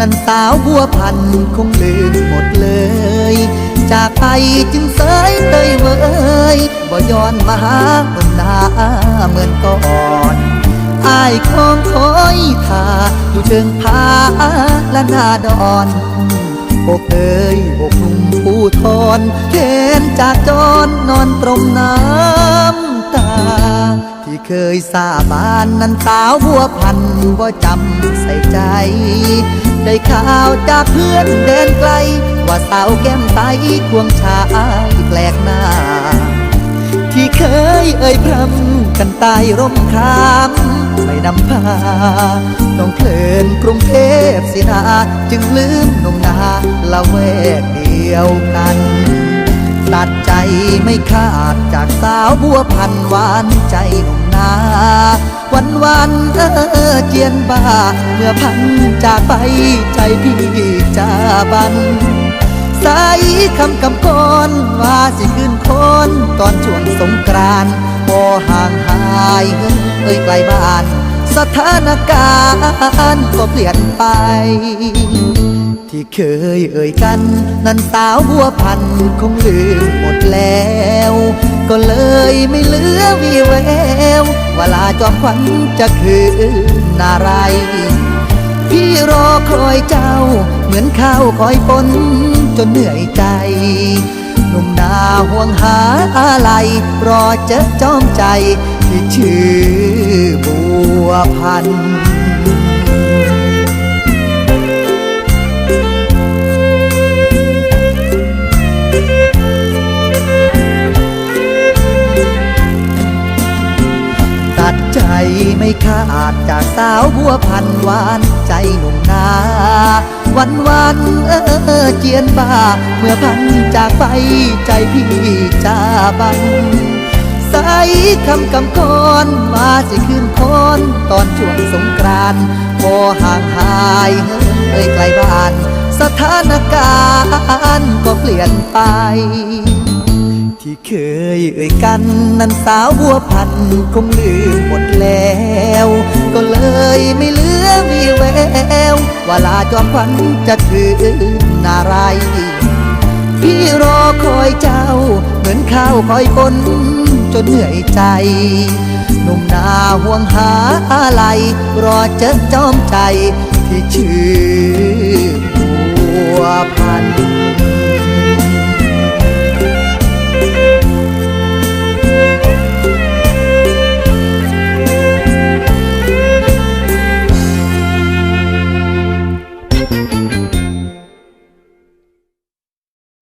นั่นสาวบัวพันคงลืมหมดเลย จากไปจึงเสยเตยเวยบ่ย้อนมาหาคนหน้าเหมือนก่อนอายคงคอยท่าอยู่เชิงผาและนาดอนอกเอ้ยอกหนุ่มผู้ทอนเข็นจากจรนอนตรมน้ำตา ที่เคยสาบานนั้นสาวบัวพันธุ์บ่จำใส่ใจ ได้ข่าวจากเพื่อนแดนไกล ว่าสาวแก้มใสควงชายแปลกหน้า ที่เคยเอ่ยพรำกันใต้ร่มครามไม่นำพาต้องเพลินกรุงเทพสินา จึงลืมนุ่มนาละแวกเดียวกัน ตัดใจไม่ขาดจากสาวบัวพันหวานใจหนุ่มนาวันวันเออเจียนบ้าเมื่อพันจากไปใจพี่จาบันสายคำกำกรว่าสิขึ้นคนตอนช่วงสงกรานพอห่างหายเอ้ยไกลบ้าน สถานการณ์ก็เปลี่ยนไป ที่เคยเอ่ยกัน นั้นสาวบัวพันคงลืมหมดแล้ว ก็เลยไม่เหลือวีแววเวลาจอมขวัญจะคืนอะไร พี่รอคอยเจ้า เหมือนข้าวคอยปนจนเหนื่อยใจหนุ่มนาห่วงหาอะไร รอเจอจอมใจที่ชื่อบัวพันธ์ ไม่ขาดจากสาวบัวพันหวานใจหนุ่มนาวันวันเออเจียนบ้าเมื่อพันจากไปใจพี่จาบังใสคำกำกรมาสิคืนคอนตอนช่วงสงกรานพอห่างหายเอ้ยไกลบ้าน สถานการณ์ก็เปลี่ยนไป ที่เคยเอ่ยกัน นั้นสาวบัวพันคงลืมหมดแล้ว ก็เลยไม่เหลือวีแววว่าลาจอมขวัญจะคืนอะไร พี่รอคอยเจ้า เหมือนข้าวคอยปนจนเหนื่อยใจ หนุ่มนาห่วงหาอะไร รอเจอจอมใจที่ชื่อ